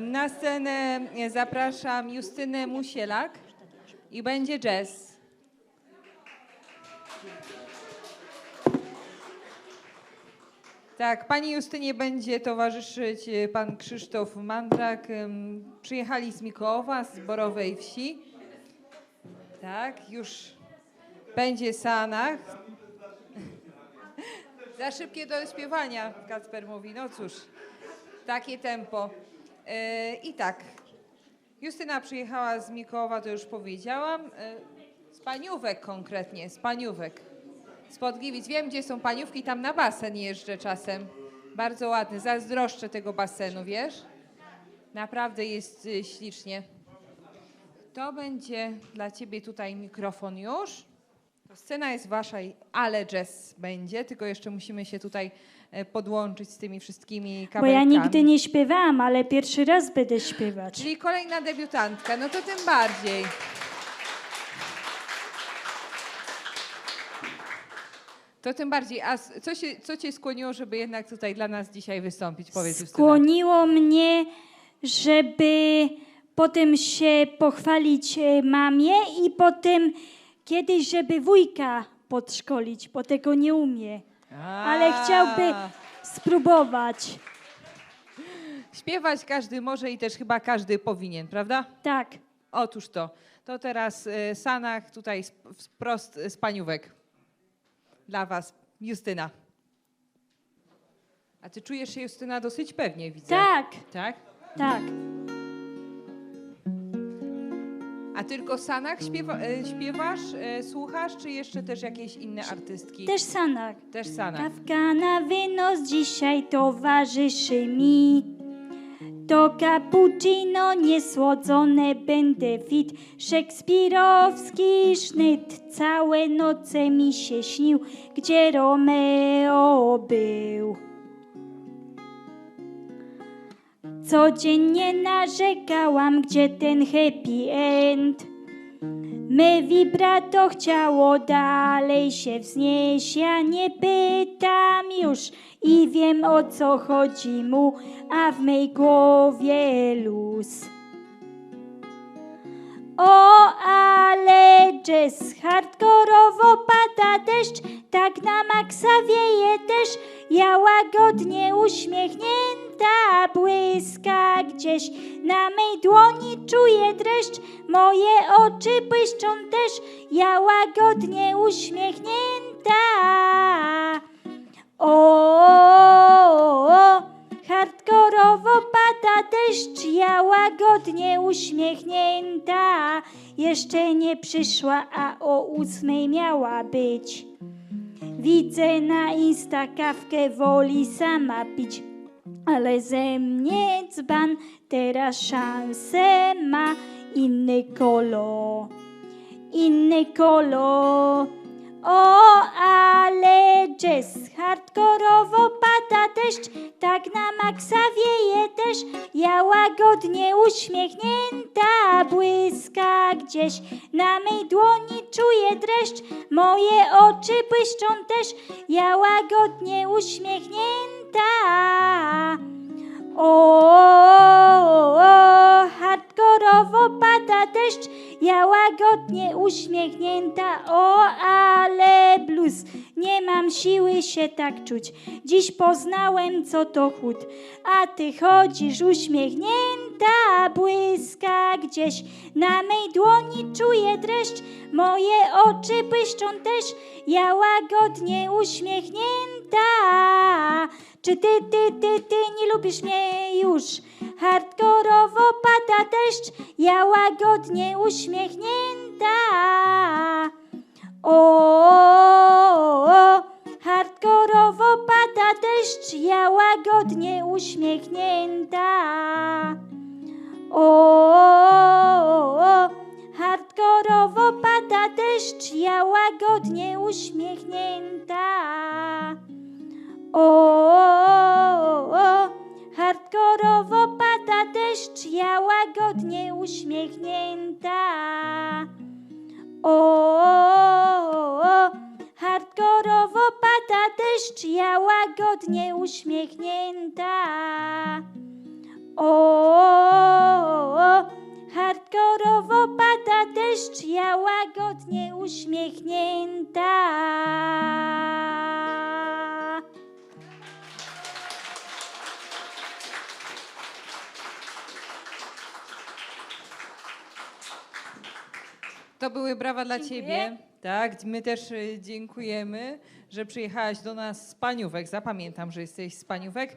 Na scenę e, zapraszam Justynę Musielak i będzie jazz. Tak, pani Justynie będzie towarzyszyć e, pan Krzysztof Mandrak. Przyjechali z Mikołowa, z Borowej Wsi. Tak, już będzie Sanach. Za szybkie do śpiewania, Kacper mówi. No cóż, takie tempo. E, I tak, Justyna przyjechała z Mikołowa, to już powiedziałam. E, z Paniówek konkretnie, z Paniówek. Z Podgliwic. Wiem, gdzie są Paniówki, tam na basen jeżdżę czasem. Bardzo ładny, zazdroszczę tego basenu, wiesz? Naprawdę jest y, ślicznie. To będzie dla ciebie tutaj mikrofon już. Scena jest wasza, ale jazz będzie, tylko jeszcze musimy się tutaj e, podłączyć z tymi wszystkimi Bo kabelkami. ja nigdy nie śpiewałam, ale pierwszy raz będę śpiewać. Czyli kolejna debiutantka, no to tym bardziej. To tym bardziej. A co, się, co cię skłoniło, żeby jednak tutaj dla nas dzisiaj wystąpić? Powiedz Justyna. Skłoniło mnie, żeby potem się pochwalić e, mamie i potem kiedyś, żeby wujka podszkolić, bo tego nie umie. Ale chciałby spróbować. Śpiewać każdy może i też chyba każdy powinien, prawda? Tak. Otóż to. To teraz y, Sanach tutaj wprost z Paniówek. Dla was, Justyna. A ty czujesz się, Justyna, dosyć pewnie, widzę. Tak, Tak? tak. Tylko Sanach śpiewa, e, śpiewasz, e, słuchasz, czy jeszcze też jakieś inne artystki? Też Sanak. Też Sanach. Kawka na wynos dzisiaj towarzyszy mi. To cappuccino niesłodzone będę fit. Szekspirowski sznyt całe noce mi się śnił, gdzie Romeo był. Codziennie narzekałam, gdzie ten happy end. Me vibrato chciało dalej się wznieść, ja nie pytam już i wiem o co chodzi mu, a w mej głowie luz. O, ale jazz, hardkorowo pada deszcz, błyska gdzieś, na mej dłoni czuję dreszcz, moje oczy błyszczą też, ja łagodnie uśmiechnięta. O, o, o, hardkorowo pada deszcz, ja łagodnie uśmiechnięta. Jeszcze nie przyszła, a o ósmej miała być. Widzę na Insta kawkę, woli sama pić. Ale ze mnie dzban teraz szansę ma inny kolor inny kolor. O, ale jazz, hardkorowo pada deszcz, tak na maksa wieje też, ja łagodnie uśmiechnięta błyska gdzieś, na mej dłoni czuję dreszcz, moje oczy błyszczą też, ja łagodnie uśmiechnięta. O, o, o, pada deszcz, ja łagodnie uśmiechnięta, o, ale blues, nie mam siły się tak czuć. Dziś poznałem, co to chód, a ty chodzisz uśmiechnięta, błyska gdzieś. Na mej dłoni czuję dreszcz, moje oczy błyszczą też, ja łagodnie uśmiechnięta. Czy ty, ty, ty, ty nie lubisz mnie już? Hardkorowo pada deszcz, ja łagodnie uśmiechnięta. O, o, o, hardkorowo pada deszcz, ja łagodnie uśmiechnięta. O, o, o, hardkorowo pada deszcz, ja łagodnie uśmiechnięta. O, o, o, hardkorowo pada deszcz, ja łagodnie uśmiechnięta. O, o, o, hardkorowo pada deszcz, ja łagodnie uśmiechnięta. O, deszcz, ja łagodnie uśmiechnięta. To były brawa dla Dziękuję. ciebie. Tak, my też y, dziękujemy, że przyjechałaś do nas z Paniówek. Zapamiętam, że jesteś z Paniówek.